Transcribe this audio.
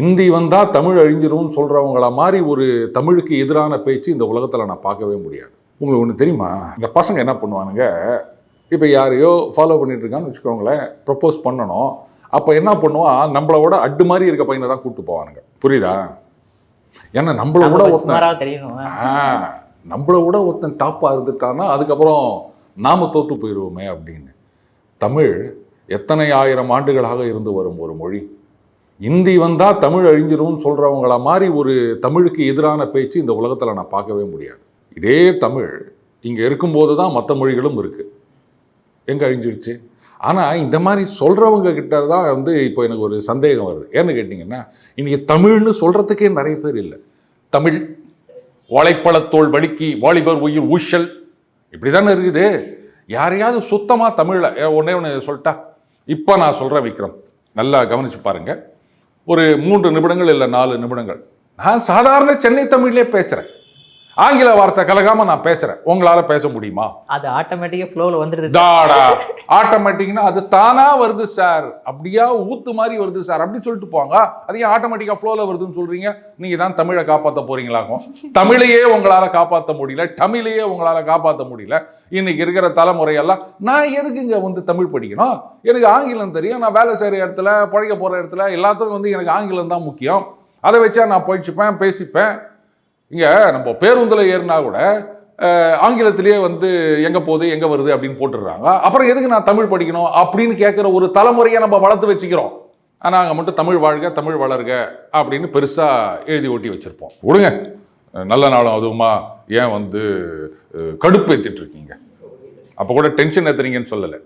இந்தி வந்தா தமிழ் அழிஞ்சிரும்னு சொல்றவங்கள மாதிரி ஒரு தமிழுக்கு எதிரான பேச்சு இந்த உலகத்துல நான் பார்க்கவே முடியாது. உங்களுக்கு ஒன்று தெரியுமா? இந்த பசங்க என்ன பண்ணுவானுங்க? இப்போ யாரையோ ஃபாலோ பண்ணிட்டு இருக்கான்னு வச்சுக்கோங்களேன் ப்ரப்போஸ் பண்ணணும். அப்போ என்ன பண்ணுவான் நம்மளோட அட்டு மாதிரி இருக்க பையனை தான் கூப்பிட்டு போவானுங்க. புரியுதா? ஏன்னா நம்மள விட ஒருத்தன் நம்மள விட ஒருத்தன் டாப்பாக இருந்துட்டான்னா அதுக்கப்புறம் நாம தோத்து போயிடுவோமே அப்படின்னு. தமிழ் எத்தனை ஆயிரம் ஆண்டுகளாக இருந்து வரும் ஒரு மொழி? இந்தி வந்தால் தமிழ் அழிஞ்சிரும்னு சொல்கிறவங்கள மாதிரி ஒரு தமிழுக்கு எதிரான பேச்சு இந்த உலகத்தில் நான் பார்க்கவே முடியாது. இதே தமிழ் இங்கே இருக்கும்போது தான் மற்ற மொழிகளும் இருக்குது எங்கே அழிஞ்சிருச்சு? ஆனால் இந்த மாதிரி சொல்கிறவங்க கிட்ட தான் வந்து இப்போ எனக்கு ஒரு சந்தேகம் வருது. ஏன்னு கேட்டிங்கன்னா இன்றைக்கி தமிழ்னு சொல்கிறதுக்கே நிறைய பேர் இல்லை. தமிழ் வாழைப்பழத்தோல் வழுக்கி வாலிபர் உயிர் ஊஷல் இப்படி தானே இருக்குது. யாரையாவது சுத்தமாக தமிழில் ஒன்றே ஒன்று சொல்லிட்டா இப்போ நான் சொல்கிறேன் விக்ரம். நல்லா கவனிச்சு பாருங்கள் ஒரு மூன்று நிமிடங்கள் இல்லை நாலு நிமிடங்கள். நான் சாதாரண சென்னை தமிழ்லேயே பேசுகிறேன் ஆங்கில வார்த்தை கலகாம நான் பேசுகிறேன் உங்களால் பேச முடியுமா? அது ஆட்டோமேட்டிக்கா ஃப்ளோவில் வந்துடுது தாடா. ஆட்டோமேட்டிக்னா அது தானா வருது சார் அப்படியா? ஊத்து மாதிரி வருது சார் அப்படி சொல்லிட்டு போங்க அது ஏன் ஆட்டோமேட்டிக்கா ஃப்ளோல வருதுன்னு சொல்றீங்க? நீங்க தான் தமிழை காப்பாற்ற போறீங்களாக்கும் தமிழையே உங்களால காப்பாற்ற முடியல. தமிழையே உங்களால காப்பாற்ற முடியல. இன்னைக்கு இருக்கிற தலைமுறையெல்லாம் நான் எதுக்குங்க வந்து தமிழ் படிக்கணும்? எனக்கு ஆங்கிலம் தெரியும். நான் வேலை செய்யற இடத்துல பழைக்க போற இடத்துல எல்லாத்துக்கும் வந்து எனக்கு ஆங்கிலம் தான் முக்கியம். அதை வச்சா நான் போயிடுச்சுப்பேன் பேசிப்பேன். இங்கே நம்ம பேருந்தில் ஏறினா கூட ஆங்கிலத்திலேயே வந்து எங்கே போகுது எங்கே வருது அப்படின்னு போட்டுடுறாங்க. அப்புறம் எதுக்கு நான் தமிழ் படிக்கணும் அப்படின்னு கேட்குற ஒரு தலைமுறையை நம்ம வளர்த்து வச்சுக்கிறோம். ஆனால் அங்கே மட்டும் தமிழ் வாழ்க தமிழ் வளர்க அப்படின்னு பெருசாக எழுதி ஓட்டி வச்சுருப்போம். விடுங்க. நல்ல நாளும் அதுவுமா ஏன் வந்து கடுப்பு ஏற்றிட்டு இருக்கீங்க? அப்போ கூட டென்ஷன் ஏற்றுறீங்கன்னு சொல்லலை.